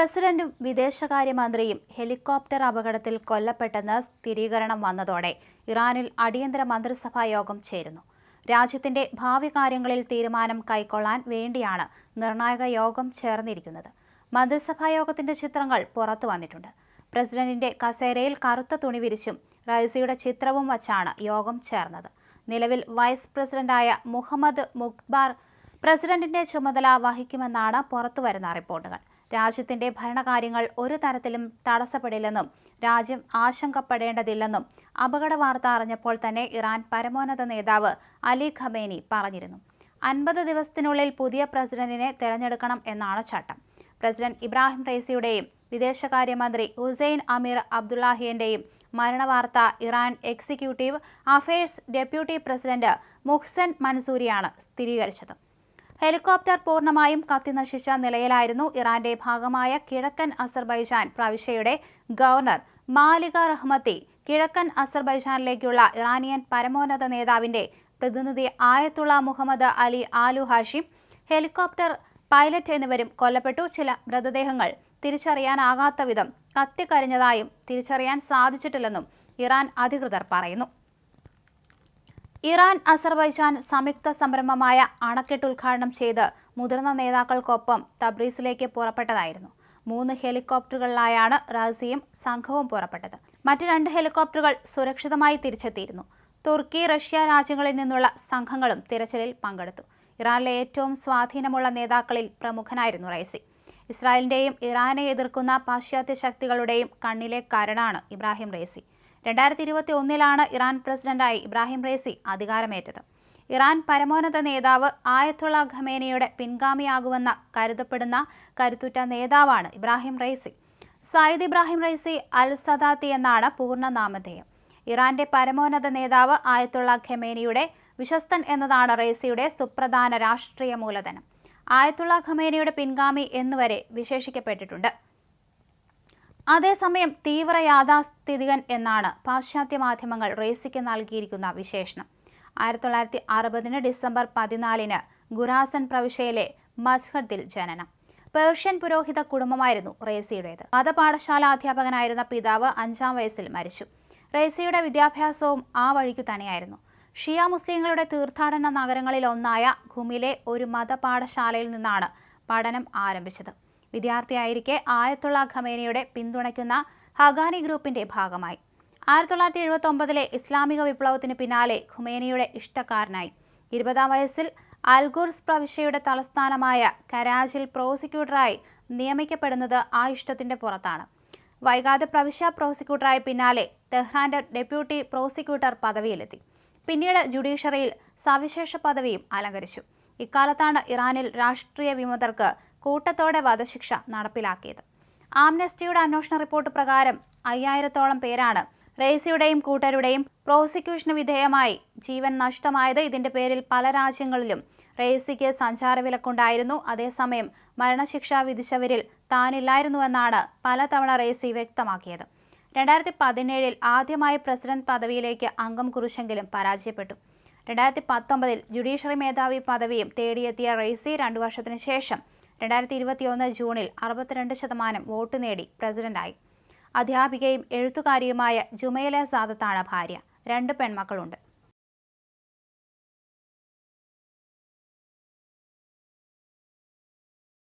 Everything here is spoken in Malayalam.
പ്രസിഡന്റും വിദേശകാര്യമന്ത്രിയും ഹെലികോപ്റ്റർ അപകടത്തിൽ കൊല്ലപ്പെട്ടെന്ന് സ്ഥിരീകരണം വന്നതോടെ ഇറാനിൽ അടിയന്തര മന്ത്രിസഭാ യോഗം ചേരുന്നു. രാജ്യത്തിന്റെ ഭാവി കാര്യങ്ങളിൽ തീരുമാനം കൈക്കൊള്ളാൻ വേണ്ടിയാണ് നിർണായക യോഗം ചേർന്നിരിക്കുന്നത്. മന്ത്രിസഭാ യോഗത്തിന്റെ ചിത്രങ്ങൾ പുറത്തു വന്നിട്ടുണ്ട്. പ്രസിഡന്റിന്റെ കസേരയിൽ കറുത്ത തുണി വിരിച്ചും റൈസിയുടെ ചിത്രവും വച്ചാണ് യോഗം ചേർന്നത്. നിലവിൽ വൈസ് പ്രസിഡന്റായ മുഹമ്മദ് മുഖ്ബാർ പ്രസിഡന്റിന്റെ ചുമതല വഹിക്കുമെന്നാണ് പുറത്തുവരുന്ന റിപ്പോർട്ടുകൾ. രാജ്യത്തിന്റെ ഭരണകാര്യങ്ങൾ ഒരു തരത്തിലും തടസ്സപ്പെടില്ലെന്നും രാജ്യം ആശങ്കപ്പെടേണ്ടതില്ലെന്നും അപകട വാർത്ത അറിഞ്ഞപ്പോൾ തന്നെ ഇറാൻ പരമോന്നത നേതാവ് അലി ഖമേനി പറഞ്ഞിരുന്നു. അൻപത് ദിവസത്തിനുള്ളിൽ പുതിയ പ്രസിഡന്റിനെ തെരഞ്ഞെടുക്കണം എന്നാണ് ചട്ടം. പ്രസിഡന്റ് ഇബ്രാഹിം റൈസിയുടെയും വിദേശകാര്യമന്ത്രി ഹുസൈൻ അമീർ അബ്ദുല്ലാഹിയന്റെയും മരണവാർത്ത Iran executive affairs deputy president Mohsen മൻസൂരിയാണ് സ്ഥിരീകരിച്ചത്. ഹെലികോപ്റ്റർ പൂർണമായും കത്തിനശിച്ച നിലയിലായിരുന്നു ഇറാന്റെ ഭാഗമായ കിഴക്കൻ അസർബൈജാൻ. പ്രവിശ്യയുടെ ഗവർണർ മാലിക റഹ്മത്തി കിഴക്കൻ അസർബൈജാനിലേക്കുള്ള ഇറാനിയൻ പരമോന്നത നേതാവിന്റെ പ്രതിനിധി Ayatollah Mohammad Ali Ale Hashem helicopter pilot എന്നിവരും കൊല്ലപ്പെട്ടു. ചില മൃതദേഹങ്ങൾ തിരിച്ചറിയാനാകാത്ത വിധം കത്തിക്കരിഞ്ഞതായും തിരിച്ചറിയാൻ സാധിച്ചിട്ടില്ലെന്നും ഇറാൻ അധികൃതർ പറയുന്നു. ഇറാൻ അസർബൈജാൻ സംയുക്ത സംരംഭമായ അണക്കെട്ട് ഉദ്ഘാടനം ചെയ്ത് മുതിർന്ന നേതാക്കൾക്കൊപ്പം തബ്രീസിലേക്ക് പുറപ്പെട്ടതായിരുന്നു. മൂന്ന് ഹെലികോപ്റ്ററുകളിലായാണ് റാസിയും സംഘവും പുറപ്പെട്ടത്. മറ്റ് രണ്ട് ഹെലികോപ്റ്ററുകൾ സുരക്ഷിതമായി തിരിച്ചെത്തിയിരുന്നു. തുർക്കി റഷ്യ രാജ്യങ്ങളിൽ നിന്നുള്ള സംഘങ്ങളും തിരച്ചിലിൽ പങ്കെടുത്തു. ഇറാനിലെ ഏറ്റവും സ്വാധീനമുള്ള നേതാക്കളിൽ പ്രമുഖനായിരുന്നു റൈസി. ഇസ്രായേലിന്റെയും ഇറാനെ എതിർക്കുന്ന പാശ്ചാത്യ ശക്തികളുടെയും കണ്ണിലെ കരടാണ് ഇബ്രാഹിം റേസി. രണ്ടായിരത്തി ഇരുപത്തി ഒന്നിലാണ് ഇറാൻ പ്രസിഡന്റായി ഇബ്രാഹിം റേസി അധികാരമേറ്റത്. ഇറാൻ പരമോന്നത നേതാവ് ആയത്തുള്ള ഖമേനയുടെ പിൻഗാമിയാകുമെന്ന കരുതപ്പെടുന്ന കരുത്തുറ്റ നേതാവാണ് Ebrahim Raisi Seyed Ebrahim Raisi al Sadati എന്നാണ് പൂർണ നാമധേയം. ഇറാന്റെ പരമോന്നത നേതാവ് ആയത്തുള്ള ഖമേനിയുടെ വിശ്വസ്തൻ എന്നതാണ് റൈസിയുടെ സുപ്രധാന രാഷ്ട്രീയ മൂലധനം. ആയത്തുള്ള ഖമേനിയുടെ പിൻഗാമി എന്നുവരെ വിശേഷിക്കപ്പെട്ടിട്ടുണ്ട്. അതേസമയം തീവ്ര യാഥാസ്ഥിതികൻ എന്നാണ് പാശ്ചാത്യ മാധ്യമങ്ങൾ റേസിക്ക് നൽകിയിരിക്കുന്ന വിശേഷണം. ആയിരത്തി തൊള്ളായിരത്തി അറുപതിന് ഡിസംബർ പതിനാലിന് ഗുരാസൻ പ്രവിശ്യയിലെ മസ്ഹദിൽ ജനനം. പേർഷ്യൻ പുരോഹിത കുടുംബമായിരുന്നു റേസിയുടേത്. മതപാഠശാല അധ്യാപകനായിരുന്ന പിതാവ് അഞ്ചാം വയസ്സിൽ മരിച്ചു. റേസിയുടെ വിദ്യാഭ്യാസവും ആ വഴിക്കു തന്നെയായിരുന്നു. ഷിയ മുസ്ലിങ്ങളുടെ തീർത്ഥാടന നഗരങ്ങളിൽ ഒന്നായ ഖുമിലെ ഒരു മതപാഠശാലയിൽ നിന്നാണ് പഠനം ആരംഭിച്ചത്. വിദ്യാർത്ഥിയായിരിക്കെ ആയത്തുള്ള ഖമേനയുടെ പിന്തുണയ്ക്കുന്ന ഹഗാനി ഗ്രൂപ്പിന്റെ ഭാഗമായി. ആയിരത്തി തൊള്ളായിരത്തി എഴുപത്തി ഒമ്പതിലെ ഇസ്ലാമിക വിപ്ലവത്തിന് പിന്നാലെ ഖുമേനിയുടെ ഇഷ്ടക്കാരനായി. ഇരുപതാം വയസ്സിൽ അൽഗുർസ് പ്രവിശ്യയുടെ തലസ്ഥാനമായ കരാജിൽ പ്രോസിക്യൂട്ടറായി നിയമിക്കപ്പെടുന്നത് ആ ഇഷ്ടത്തിന്റെ പുറത്താണ്. വൈകാതെ പ്രവിശ്യ പ്രോസിക്യൂട്ടറായി പിന്നാലെ തെഹ്റാന്റെ ഡെപ്യൂട്ടി പ്രോസിക്യൂട്ടർ പദവിയിലെത്തി. പിന്നീട് ജുഡീഷ്യറിയിൽ സവിശേഷ പദവിയും അലങ്കരിച്ചു. ഇക്കാലത്താണ് ഇറാനിൽ രാഷ്ട്രീയ വിമതർക്ക് കൂട്ടത്തോടെ വധശിക്ഷ നടപ്പിലാക്കിയത്. ആംനസ്റ്റിയുടെ അന്വേഷണ റിപ്പോർട്ട് പ്രകാരം അയ്യായിരത്തോളം പേരാണ് റേസിയുടെയും കൂട്ടരുടെയും പ്രോസിക്യൂഷന് വിധേയമായി ജീവൻ നഷ്ടമായത്. ഇതിന്റെ പേരിൽ പല രാജ്യങ്ങളിലും റേസിക്ക് സഞ്ചാരവിലക്കുണ്ടായിരുന്നു. അതേസമയം മരണശിക്ഷ വിധിച്ചവരിൽ താനില്ലായിരുന്നുവെന്നാണ് പലതവണ റേസി വ്യക്തമാക്കിയത്. രണ്ടായിരത്തി പതിനേഴിൽ ആദ്യമായി പ്രസിഡന്റ് പദവിയിലേക്ക് അംഗം കുറിച്ചെങ്കിലും പരാജയപ്പെട്ടു. രണ്ടായിരത്തി പത്തൊമ്പതിൽ ജുഡീഷ്യറി മേധാവി പദവിയും തേടിയെത്തിയ റേസി രണ്ടു വർഷത്തിനു ശേഷം രണ്ടായിരത്തി ഇരുപത്തിയൊന്ന് ജൂണിൽ അറുപത്തിരണ്ട് ശതമാനം വോട്ട് നേടി പ്രസിഡന്റായി. അധ്യാപികയും എഴുത്തുകാരിയുമായ ജുമൈല സാദത്താണ് ഭാര്യ. രണ്ട് പെൺമക്കളുണ്ട്.